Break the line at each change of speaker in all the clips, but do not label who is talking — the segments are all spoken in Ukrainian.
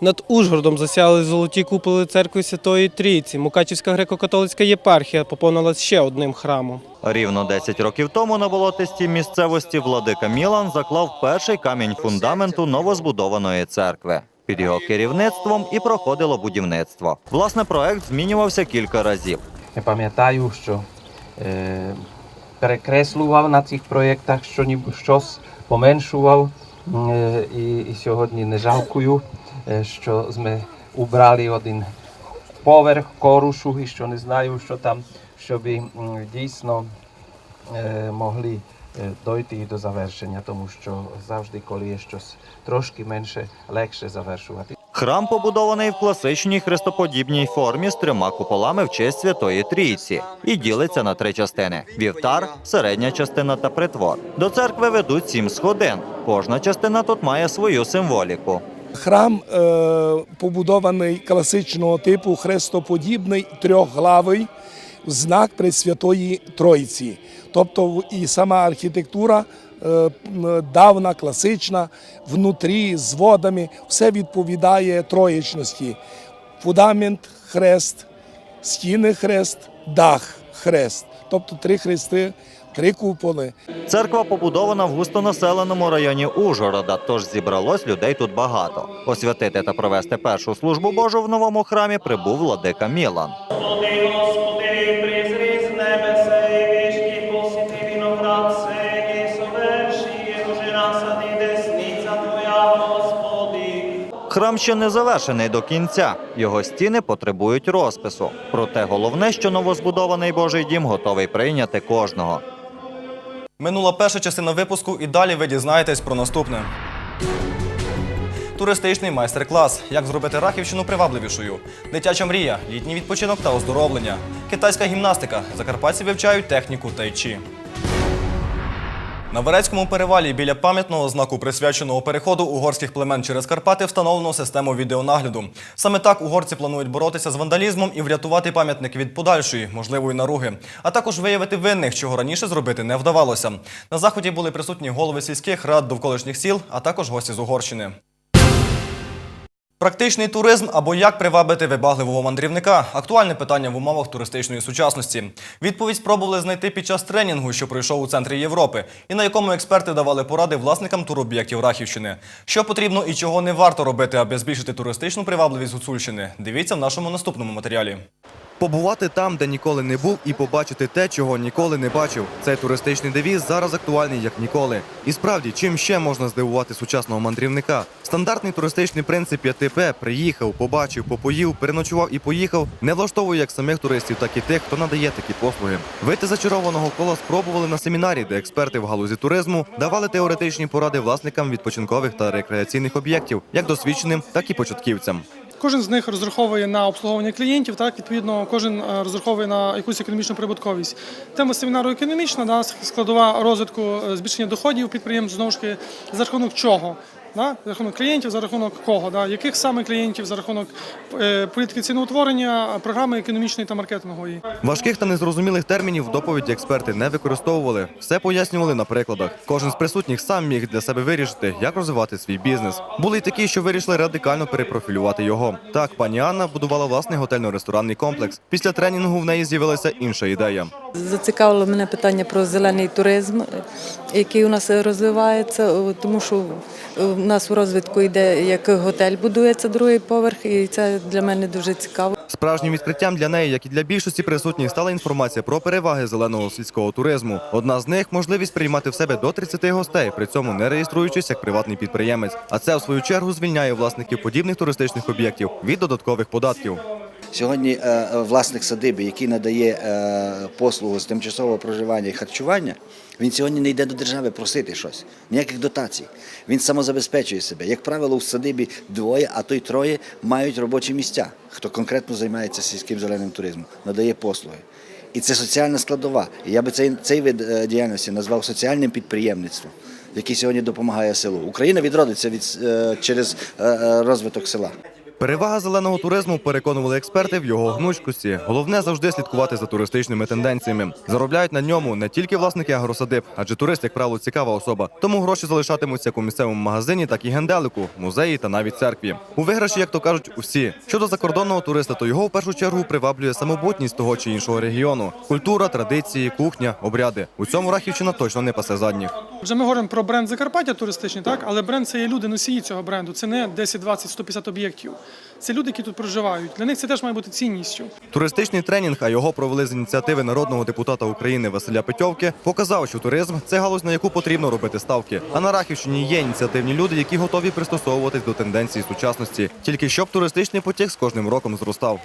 Над Ужгородом засяяли золоті куполи церкви Святої Трійці. Мукачівська греко-католицька єпархія поповнилась ще одним храмом.
Рівно 10 років тому на болотистій місцевості владика Мілан заклав перший камінь фундаменту новозбудованої церкви. Під його керівництвом і проходило будівництво. Власне, проект змінювався кілька разів.
Я пам'ятаю, що е, перекреслював на цих проєктах, що ніби щось поменшував. Е, і, і сьогодні не жалкую, що ми убрали один поверх корушу і що не знаю, що там, щоб дійсно е, могли е, дойти до завершення, тому що завжди, коли є щось трошки менше, легше завершувати.
Храм побудований в класичній хрестоподібній формі з трьома куполами в честь Святої Трійці і ділиться на три частини: вівтар, середня частина та притвор. До церкви ведуть сім сходин. Кожна частина тут має свою символіку.
Храм е, побудований класичного типу, хрестоподібний, трьохглавий, в знак Пресвятої Тройці. Тобто і сама архітектура е, давна, класична, внутрі з водами, все відповідає троєчності. Фундамент хрест, стіни хрест, дах хрест. Тобто три хрести, три куполи.
Церква побудована в густонаселеному районі Ужгорода, тож зібралось людей тут багато. Освятити та провести першу службу Божу в новому храмі прибув владика Мілан. Храм ще не завершений до кінця. Його стіни потребують розпису. Проте головне, що новозбудований Божий дім готовий прийняти кожного.
Минула перша частина випуску, і далі ви дізнаєтесь про наступне. Туристичний майстер-клас. Як зробити Рахівщину привабливішою. Дитяча мрія, літній відпочинок та оздоровлення. Китайська гімнастика. Закарпатці вивчають техніку тайчі. На Верецькому перевалі біля пам'ятного знаку присвяченого переходу угорських племен через Карпати встановлено систему відеонагляду. Саме так угорці планують боротися з вандалізмом і врятувати пам'ятник від подальшої, можливої наруги, а також виявити винних, чого раніше зробити не вдавалося. На заході були присутні голови сільських рад довколишніх сіл, а також гості з Угорщини. Практичний туризм або як привабити вибагливого мандрівника актуальне питання в умовах туристичної сучасності. Відповідь спробували знайти під час тренінгу, що пройшов у центрі Європи, і на якому експерти давали поради власникам туроб'єктів Рахівщини. Що потрібно і чого не варто робити, аби збільшити туристичну привабливість Гуцульщини. Дивіться в нашому наступному матеріалі. Побувати там, де ніколи не був, і побачити те, чого ніколи не бачив. Цей туристичний девіз зараз актуальний як ніколи. І справді, чим ще можна здивувати сучасного мандрівника? Стандартний туристичний принцип 5П – приїхав, побачив, попоїв, переночував і поїхав не влаштовує як самих туристів, так і тих, хто надає такі послуги. Вийти зачарованого кола спробували на семінарі, де експерти в галузі туризму давали теоретичні поради власникам відпочинкових та рекреаційних об'єктів, як досвідченим, так і початківцям.
Кожен з них розраховує на обслуговування клієнтів, так відповідно, кожен е, розраховує на якусь економічну прибутковість. Тема семінару економічна, да, складова розвитку е, збільшення доходів підприємств знову ж таки за рахунок чого. Да? За рахунок клієнтів, за рахунок кого, да? яких саме клієнтів, за рахунок е, політики ціноутворення, програми економічної та маркетингової.
Важких та незрозумілих термінів в доповіді експерти не використовували. Все пояснювали на прикладах. Кожен з присутніх сам міг для себе вирішити, як розвивати свій бізнес. Були й такі, що вирішили радикально перепрофілювати його. Так, пані Анна будувала власний готельно-ресторанний комплекс. Після тренінгу в неї з'явилася інша ідея.
Зацікавило мене питання про зелений туризм, який у нас розвивається, тому що у нас у розвитку йде як готель будується другий поверх, і це для мене дуже цікаво.
Справжнім відкриттям для неї, як і для більшості присутніх, стала інформація про переваги зеленого сільського туризму. Одна з них можливість приймати в себе до 30 гостей, при цьому не реєструючись як приватний підприємець. А це в свою чергу звільняє власників подібних туристичних об'єктів від додаткових податків.
Сьогодні е, е, власник садиби, який надає е, послугу з тимчасового проживання і харчування, він сьогодні не йде до держави просити щось, ніяких дотацій. Він самозабезпечує себе. Як правило, в садибі двоє, а то й троє мають робочі місця, хто конкретно займається сільським зеленим туризмом, надає послуги. І це соціальна складова. Я би цей, цей вид е, діяльності назвав соціальним підприємництвом, який сьогодні допомагає селу. Україна відродиться від, е, через е, розвиток села.
Перевага зеленого туризму переконували експерти в його гнучкості. Головне завжди слідкувати за туристичними тенденціями. Заробляють на ньому не тільки власники агросадиб, адже турист, як правило, цікава особа. Тому гроші залишатимуться як у місцевому магазині, так і генделику, музеї та навіть церкві. У виграші, як то кажуть, усі. Щодо закордонного туриста, то його в першу чергу приваблює самобутність того чи іншого регіону. Культура, традиції, кухня, обряди. У цьому Рахівщина точно не пасе задніх.
Вже ми говоримо про бренд Закарпаття туристичний, так але бренд це є люди, носії цього бренду. Це не 10, 20, 150 об'єктів. Це люди, які тут проживають. Для них це теж має бути цінністю.
Туристичний тренінг, а його провели з ініціативи народного депутата України Василя Петьовки, показав, що туризм це галузь, на яку потрібно робити ставки. А на Рахівщині є ініціативні люди, які готові пристосовуватись до тенденції сучасності, тільки щоб туристичний потік з кожним роком зростав.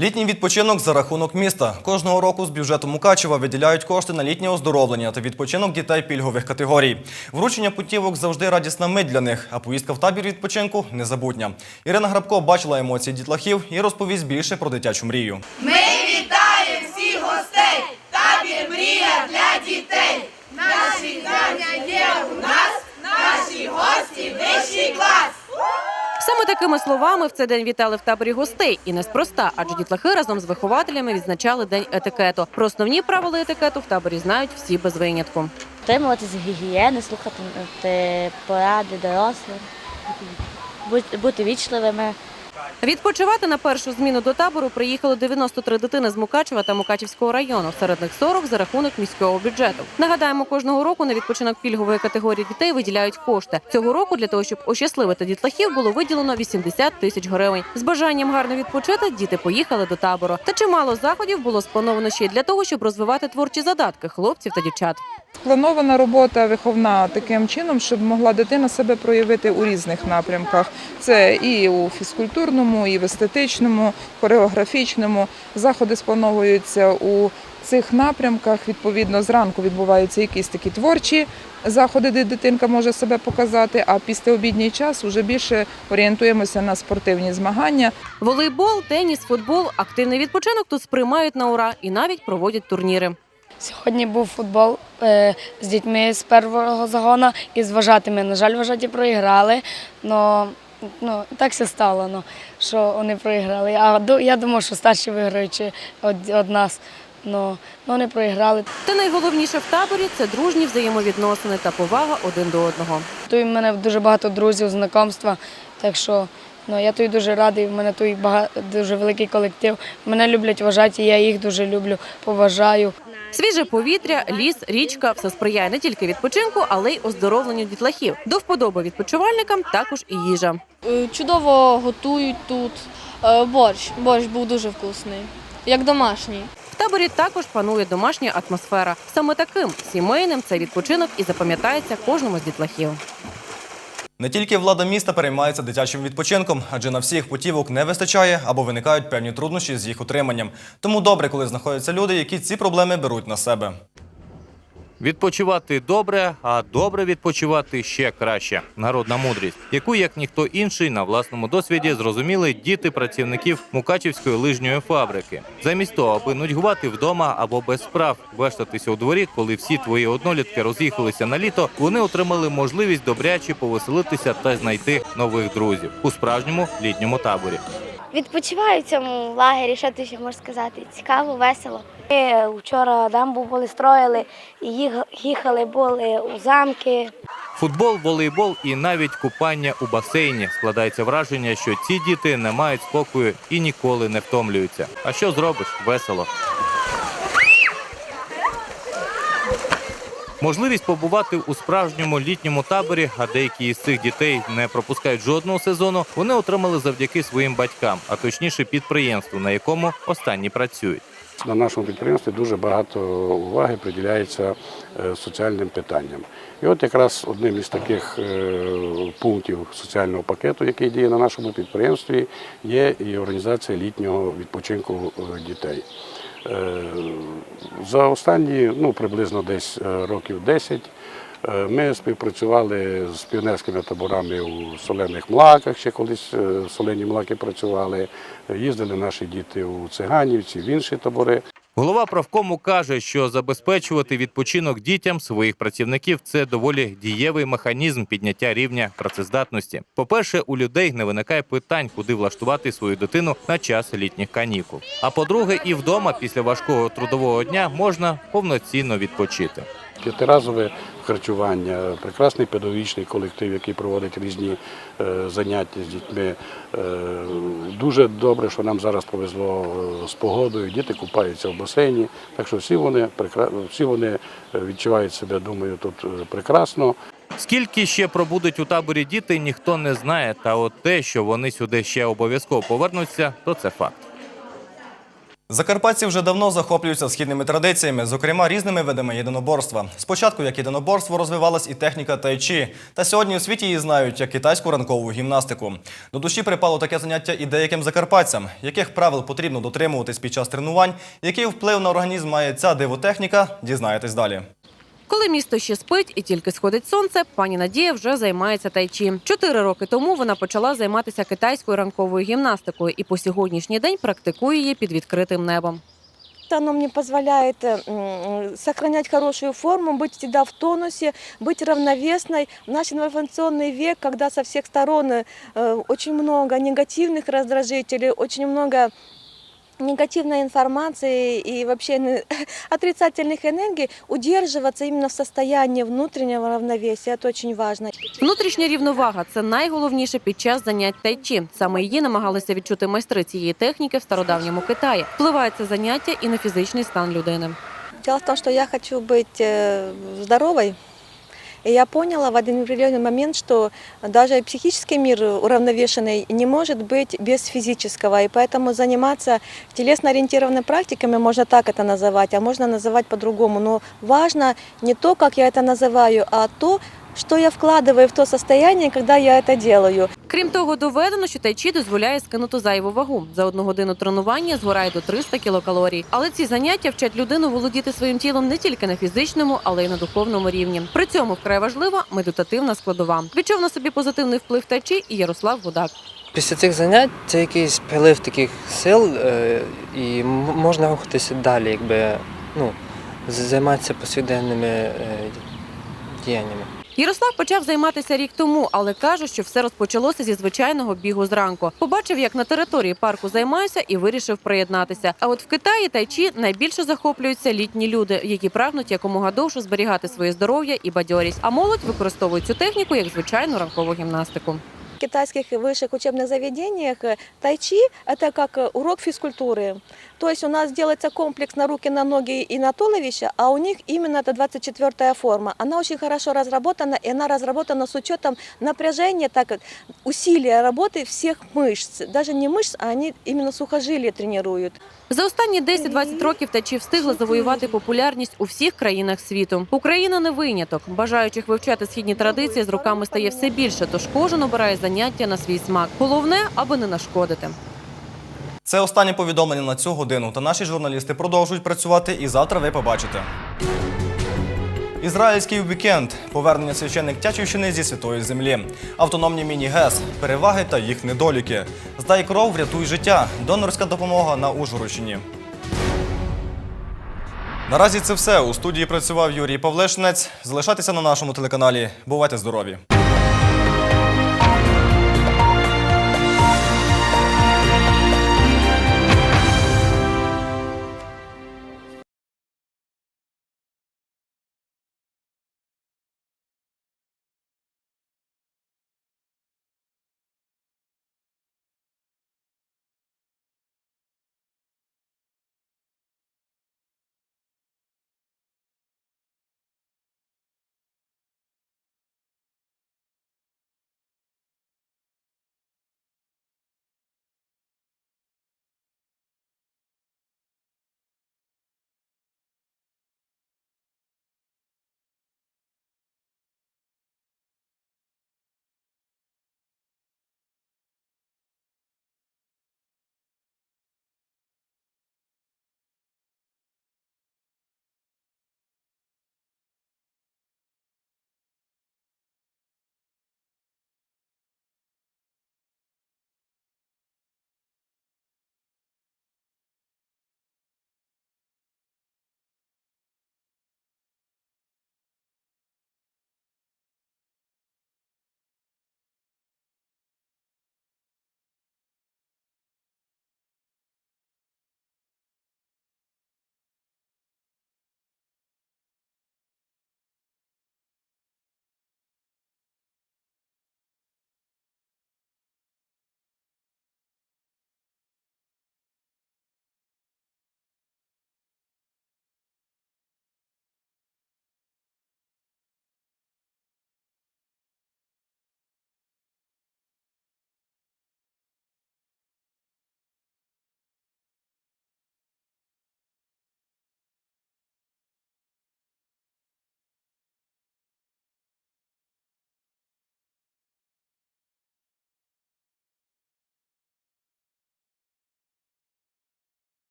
Літній відпочинок за рахунок міста. Кожного року з бюджету Мукачева виділяють кошти на літнє оздоровлення та відпочинок дітей пільгових категорій. Вручення путівок завжди радісна мить для них, а поїздка в табір відпочинку незабутня. Ірина Грабко бачила емоції дітлахів і розповість більше про дитячу мрію.
Ми вітаємо всіх гостей! Табір мрія для дітей! Наші вітання є у нас, наші гості вищий клас!
Саме такими словами в цей день вітали в таборі гостей. І неспроста, адже дітлахи разом з вихователями відзначали день етикету. Про основні правила етикету в таборі знають всі без винятку.
Тримуватися гігієни, слухати е, поради дорослих, бути- бути вічливими.
Відпочивати на першу зміну до табору приїхали 93 дитини з Мукачева та Мукачівського району. Серед них 40 за рахунок міського бюджету. Нагадаємо, кожного року на відпочинок пільгової категорії дітей виділяють кошти. Цього року для того, щоб ощасливити дітлахів, було виділено 80 тисяч гривень. З бажанням гарно відпочити діти поїхали до табору. Та чимало заходів було сплановано ще й для того, щоб розвивати творчі задатки хлопців та дівчат.
Спланована робота виховна таким чином, щоб могла дитина себе проявити у різних напрямках. Це і у фізкультурному, і в естетичному, хореографічному. Заходи сплановуються у цих напрямках. Відповідно, зранку відбуваються якісь такі творчі заходи, де дитинка може себе показати. А після обідній час вже більше орієнтуємося на спортивні змагання.
Волейбол, теніс, футбол, активний відпочинок тут сприймають на ура і навіть проводять турніри.
Сьогодні був футбол е, з дітьми з першого загону і з вважатими. На жаль, вважаті проіграли. Но, ну, так все стало, ну, що вони проіграли. А я думав, що старші виграють від, від нас. Ну, вони проіграли.
Та найголовніше в таборі це дружні взаємовідносини та повага один до одного.
Тут в мене дуже багато друзів, знайомства. Так що ну, я тут дуже радий, в мене тут багато, дуже великий колектив. Мене люблять вважати, я їх дуже люблю, поважаю.
Свіже повітря, ліс, річка все сприяє не тільки відпочинку, але й оздоровленню дітлахів. До вподоби відпочивальникам також і їжа.
Е, Чудово готують тут. Е, Борщ. Борщ був дуже вкусний, як домашній.
В таборі також панує домашня атмосфера. Саме таким сімейним цей відпочинок і запам'ятається кожному з дітлахів.
Не тільки влада міста переймається дитячим відпочинком, адже на всіх путівок не вистачає або виникають певні труднощі з їх утриманням. Тому добре, коли знаходяться люди, які ці проблеми беруть на себе.
Відпочивати добре, а добре відпочивати ще краще. Народна мудрість, яку як ніхто інший на власному досвіді зрозуміли діти працівників Мукачівської лижньої фабрики. Замість того, аби нудьгувати вдома або без справ вештатися у дворі, коли всі твої однолітки роз'їхалися на літо, вони отримали можливість добряче повеселитися та знайти нових друзів у справжньому літньому таборі.
Відпочиваю в цьому лагері, що ти ще можеш сказати? Цікаво, весело. Ми вчора дамбу були строїли, і їх- їхали були у замки.
Футбол, волейбол і навіть купання у басейні складається враження, що ці діти не мають спокою і ніколи не втомлюються. А що зробиш? Весело. Можливість побувати у справжньому літньому таборі, а деякі із цих дітей не пропускають жодного сезону. Вони отримали завдяки своїм батькам, а точніше підприємству, на якому останні працюють.
На нашому підприємстві дуже багато уваги приділяється е, соціальним питанням. І от якраз одним із таких е, пунктів соціального пакету, який діє на нашому підприємстві, є і організація літнього відпочинку е, дітей. Е, За останні ну, приблизно десь е, років 10 е, ми співпрацювали з піонерськими таборами у солених млаках, ще колись солені млаки працювали. Їздили наші діти у Циганівці, в інші табори.
Голова правкому каже, що забезпечувати відпочинок дітям своїх працівників це доволі дієвий механізм підняття рівня працездатності. По-перше, у людей не виникає питань, куди влаштувати свою дитину на час літніх канікул. А по-друге, і вдома після важкого трудового дня можна повноцінно відпочити.
П'ятиразове харчування, прекрасний педагогічний колектив, який проводить різні е, заняття з дітьми. Е, дуже добре, що нам зараз повезло е, з погодою. Діти купаються в басейні. Так що всі вони всі вони відчувають себе, думаю, тут прекрасно.
Скільки ще пробудуть у таборі діти, ніхто не знає. Та от те, що вони сюди ще обов'язково повернуться, то це факт.
Закарпатці вже давно захоплюються східними традиціями, зокрема різними видами єдиноборства. Спочатку як єдиноборство розвивалась і техніка тайчі, та сьогодні у світі її знають як китайську ранкову гімнастику. До душі припало таке заняття і деяким закарпатцям, яких правил потрібно дотримуватись під час тренувань, який вплив на організм має ця дивотехніка, дізнаєтесь далі.
Коли місто ще спить і тільки сходить сонце, пані Надія вже займається тайчі. Чотири роки тому вона почала займатися китайською ранковою гімнастикою і по сьогоднішній день практикує її під відкритим небом.
Оно мне позволяет м, сохранять хорошую форму, быть всегда в тонусе, быть равновесной. В наш информационный век, когда со всех сторон э, очень много негативных раздражителей, очень много негативной информации и вообще н- отрицательных энергий, удерживаться именно в состоянии внутреннего равновесия, это очень важно.
Внутрішня рівновага це найголовніше під час занять тайчі. Саме її намагалися відчути майстри цієї техніки в стародавньому Китаї. Впливає це заняття і на фізичний стан людини.
Дело в том, что я хочу быть э, здоровой. И я поняла в один определенный момент, что даже психический мир уравновешенный не может быть без физического. И поэтому заниматься телесно-ориентированными практиками, можно так это называть, а можно называть по-другому. Но важно не то, как я это называю, а то, что я вкладываю в то состояние, когда я это делаю.
Крім того, доведено, що тайчі дозволяє скинути зайву вагу. За одну годину тренування згорає до 300 кілокалорій. Але ці заняття вчать людину володіти своїм тілом не тільки на фізичному, але й на духовному рівні. При цьому вкрай важлива медитативна складова. Відчув на собі позитивний вплив тайчі і Ярослав Гудак.
Після цих занять це якийсь прилив таких сил, е, і можна рухатися далі, якби ну, займатися повсякденними е, діяннями.
Ярослав почав займатися рік тому, але каже, що все розпочалося зі звичайного бігу зранку. Побачив, як на території парку займаюся, і вирішив приєднатися. А от в Китаї тайчі найбільше захоплюються літні люди, які прагнуть якомога довше зберігати своє здоров'я і бадьорість. А молодь використовує цю техніку як звичайну ранкову гімнастику.
В китайских высших учебных заведениях э, тайчи – это как э, урок физкультуры. То есть у нас делается комплекс на руки, на ноги и на туловище, а у них именно это 24-я форма. Она очень хорошо разработана, и она разработана с учетом напряжения, так как усилия работы всех мышц. Даже не мышц, а они именно сухожилия тренируют.
За останні 10-20 років тачі встигли завоювати популярність у всіх країнах світу. Україна не виняток. Бажаючих вивчати східні традиції з роками стає все більше, тож кожен обирає заняття на свій смак. Головне, аби не нашкодити.
Це останнє повідомлення на цю годину. Та наші журналісти продовжують працювати, і завтра ви побачите. Ізраїльський вікенд повернення священник Тячівщини зі святої землі, автономні міні-ГЕС, переваги та їх недоліки. Здай кров, врятуй життя. Донорська допомога на Ужгородщині. Наразі це все. У студії працював Юрій Павлешнець. Залишайтеся на нашому телеканалі. Бувайте здорові!